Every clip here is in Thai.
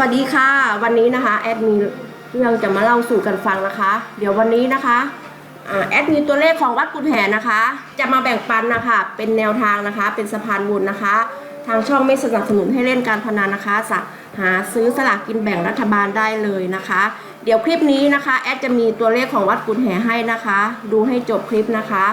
วัสดีค่ะ วันนี้นะคะแอดมีเรื่องจะมาเล่าสู่กันฟังนะคะ เดี๋ยววันนี้นะคะแอดมีตัวเลขของวัดกุฎแห่นะคะ จะมาแบ่งปันนะคะ เป็นแนวทางนะคะ เป็นสะพานบุญนะคะ ทางช่องไม่สนับสนุนให้เล่นการพนันนะคะสะหาซื้อสลากกินแบ่งรัฐบาลได้เลยนะคะ เดี๋ยวคลิปนี้นะคะแอดจะมีตัวเลขของวัดกุฎแห่ให้นะคะ ดูให้จบคลิปนะคะ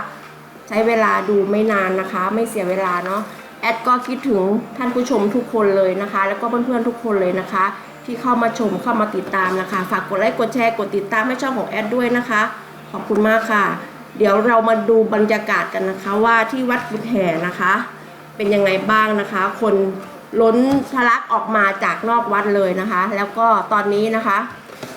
ใช้เวลาดูไม่นานนะคะ ไม่เสียเวลาเนาะ แอดก็คิดถึงท่านผู้ชมทุกคนเลยนะคะ แล้วก็เพื่อนๆทุกคนเลยนะคะ ที่เข้ามาชมเข้ามาติดตามนะคะ ฝากกดไลค์กดแชร์กดติดตามให้ช่องของแอดด้วยนะคะ ขอบคุณมากค่ะ เดี๋ยวเรามาดูบรรยากาศกันนะคะ ว่าที่วัดกุฎแห่นะคะ เป็นยังไงบ้างนะคะ คนล้นทะลักออกมาจากนอกวัดเลยนะคะ แล้วก็ตอนนี้นะคะ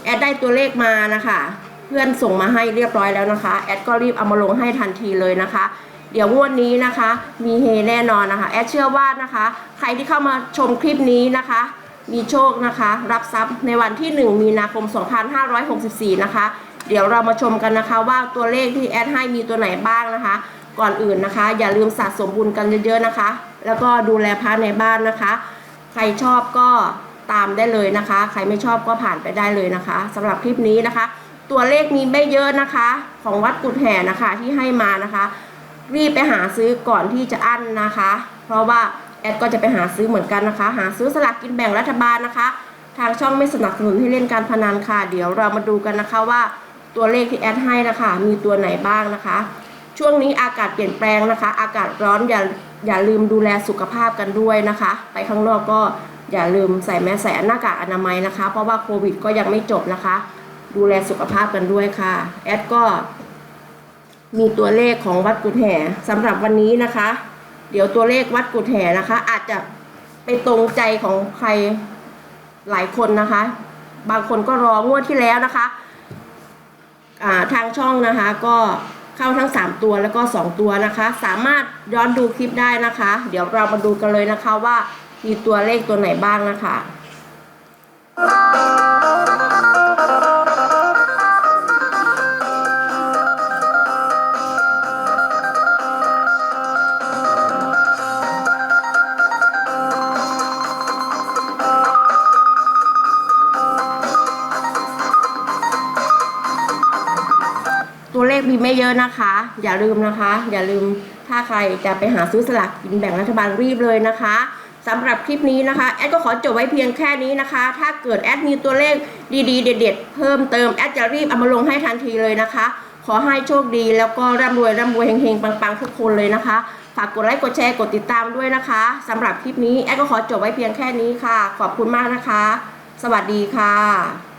แอดได้ตัวเลขมานะคะ เพื่อนส่งมาให้เรียบร้อยแล้วนะคะ แอดก็รีบเอามาลงให้ทันทีเลยนะคะ เดี๋ยวงวดนี้นะคะ มีเฮแน่นอนนะคะ แอดเชื่อว่านะคะ ใครที่เข้ามาชมคลิปนี้นะคะ มีโชคนะคะ รับทรัพย์ในวันที่ 1 มีนาคม 2564 นะคะ เดี๋ยวเรามาชมกันนะคะว่าตัวเลขที่แอดให้มีตัวไหนบ้างนะคะ ก่อนอื่นนะคะ อย่าลืมสะสมบุญกันเยอะๆนะคะ แล้วก็ดูแลพระในบ้านนะคะ ใครชอบก็ตามได้เลยนะคะ ใครไม่ชอบก็ผ่านไปได้เลยนะคะสำหรับคลิปนี้นะคะ ตัวเลขมีไม่เยอะนะคะ ของวัดกุฎแห่นะคะที่ให้มานะคะ รีบไปหาซื้อก่อนที่จะอั้นนะคะ เพราะว่าแอดก็จะไปหาซื้อเหมือนกันนะคะ หาซื้อสลากกินแบ่งรัฐบาลนะคะ ทางช่องไม่สนับสนุนให้เล่นการพนันค่ะ เดี๋ยวเรามาดูกันนะคะว่าตัวเลขที่แอดให้นะคะ มีตัวไหนบ้างนะคะ ช่วงนี้อากาศเปลี่ยนแปลงนะคะ อากาศร้อนอย่าอย่าลืมดูแลสุขภาพกันด้วยนะคะ ไปข้างนอกก็อย่าลืมใส่แมสใส่หน้ากากอนามัยนะคะ เพราะว่าโควิดก็ยังไม่จบนะคะ ดูแลสุขภาพกันด้วยค่ะ แอดก็ มีตัวเลขของวัดกุฎแห่สำหรับวันนี้นะคะ เดี๋ยวตัวเลขวัดกุฎแห่นะคะ อาจจะไปตรงใจของใครหลายคนนะคะ บางคนก็รองวดที่แล้วนะคะาทางช่องนะคะก็เข้าทั้ง 3 ตัวแล้วก็ 2 ตัวนะคะ สามารถย้อนดูคลิปได้นะคะ เดี๋ยวเรามาดูกันเลยนะคะว่ามีตัวเลขตัวไหนบ้างนะคะ ตัวเลขมีไม่เยอะนะคะ อย่าลืมนะคะ อย่าลืมถ้าใครจะไปหาซื้อสลากกินแบ่งรัฐบาลรีบเลยนะคะสำหรับคลิปนี้นะคะ แอดก็ขอจบไว้เพียงแค่นี้นะคะ ถ้าเกิดแอดมีตัวเลขดีๆ เด็ดๆ เพิ่มเติม แอดจะรีบเอามาลงให้ทันทีเลยนะคะ ขอให้โชคดีแล้วก็ร่ำรวยร่ำรวยเฮงๆ ปังๆ ทุกคนเลยนะคะ ฝากกดไลค์ กดแชร์ กดติดตามด้วยนะคะสำหรับคลิปนี้ แอดก็ขอจบไว้เพียงแค่นี้ค่ะ ขอบคุณมากนะคะ สวัสดีค่ะ